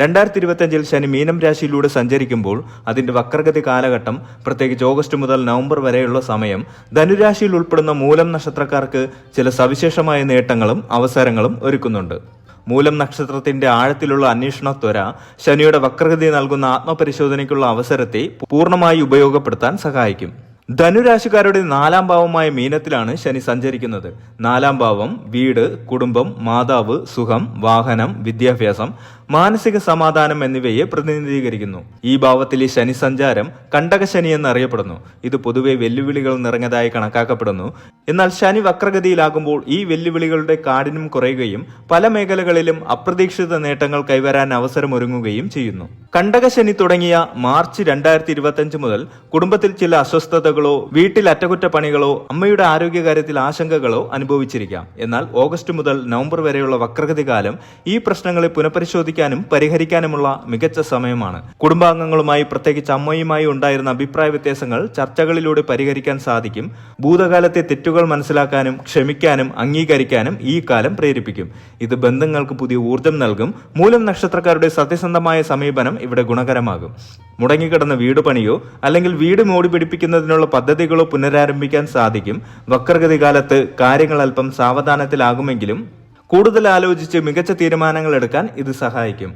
രണ്ടായിരത്തി ഇരുപത്തിയഞ്ചിൽ ശനി മീനം രാശിയിലൂടെ സഞ്ചരിക്കുമ്പോൾ അതിന്റെ വക്രഗതി കാലഘട്ടം പ്രത്യേകിച്ച് ഓഗസ്റ്റ് മുതൽ നവംബർ വരെയുള്ള സമയം ധനുരാശിയിൽ ഉൾപ്പെടുന്ന മൂലം നക്ഷത്രക്കാർക്ക് ചില സവിശേഷമായ നേട്ടങ്ങളും അവസരങ്ങളും ഒരുക്കുന്നുണ്ട്. മൂലം നക്ഷത്രത്തിന്റെ ആഴത്തിലുള്ള അന്വേഷണ ത്വര ശനിയുടെ വക്രഗതി നൽകുന്ന ആത്മപരിശോധനയ്ക്കുള്ള അവസരത്തെ പൂർണമായി ഉപയോഗപ്പെടുത്താൻ സഹായിക്കും. ധനുരാശിക്കാരുടെ നാലാം ഭാവമായ മീനത്തിലാണ് ശനി സഞ്ചരിക്കുന്നത്. നാലാം ഭാവം വീട് കുടുംബം മാതാവ് സുഖം വാഹനം വിദ്യാഭ്യാസം മാനസിക സമാധാനം എന്നിവയെ പ്രതിനിധീകരിക്കുന്നു. ഈ ഭാവത്തിലെ ശനി സഞ്ചാരം കണ്ടക ശനി എന്നറിയപ്പെടുന്നു. ഇത് പൊതുവെ വെല്ലുവിളികൾ നിറഞ്ഞതായി കണക്കാക്കപ്പെടുന്നു. എന്നാൽ ശനി വക്രഗതിയിലാകുമ്പോൾ ഈ വെല്ലുവിളികളുടെ കാഠിന്യം കുറയുകയും പല മേഖലകളിലും അപ്രതീക്ഷിത നേട്ടങ്ങൾ കൈവരാൻ അവസരമൊരുങ്ങുകയും ചെയ്യുന്നു. കണ്ടക ശനി തുടങ്ങിയ മാർച്ച് രണ്ടായിരത്തി ഇരുപത്തിയഞ്ച് മുതൽ കുടുംബത്തിൽ ചില അസ്വസ്ഥതകളോ വീട്ടിൽ അറ്റകുറ്റപ്പണികളോ അമ്മയുടെ ആരോഗ്യകാര്യത്തിൽ ആശങ്കകളോ അനുഭവിച്ചിരിക്കാം. എന്നാൽ ഓഗസ്റ്റ് മുതൽ നവംബർ വരെയുള്ള വക്രഗതി കാലം ഈ പ്രശ്നങ്ങളെ പുനഃപരിശോധിക്കാനും പരിഹരിക്കാനുമുള്ള മികച്ച സമയമാണ്. കുടുംബാംഗങ്ങളുമായി പ്രത്യേകിച്ച് അമ്മയുമായി ഉണ്ടായിരുന്ന അഭിപ്രായ വ്യത്യാസങ്ങൾ ചർച്ചകളിലൂടെ പരിഹരിക്കാൻ സാധിക്കും. ഭൂതകാലത്തെ തെറ്റുകൾ മനസ്സിലാക്കാനും ക്ഷമിക്കാനും അംഗീകരിക്കാനും ഈ കാലം പ്രേരിപ്പിക്കും. ഇത് ബന്ധങ്ങൾക്ക് പുതിയ ഊർജം നൽകും. മൂലം നക്ഷത്രക്കാരുടെ സത്യസന്ധമായ സമീപനം ഇവിടെ ഗുണകരമാകും. മുടങ്ങിക്കിടന്ന വീട് പണിയോ അല്ലെങ്കിൽ വീട് മോടി പിടിപ്പിക്കുന്നതിനുള്ള പദ്ധതികളോ പുനരാരംഭിക്കാൻ സാധിക്കും. വക്രഗതി കാലത്ത് കാര്യങ്ങൾ അല്പം സാവധാനത്തിലാകുമെങ്കിലും കൂടുതൽ ആലോചിച്ച് മികച്ച തീരുമാനങ്ങൾ എടുക്കാൻ ഇത് സഹായിക്കും.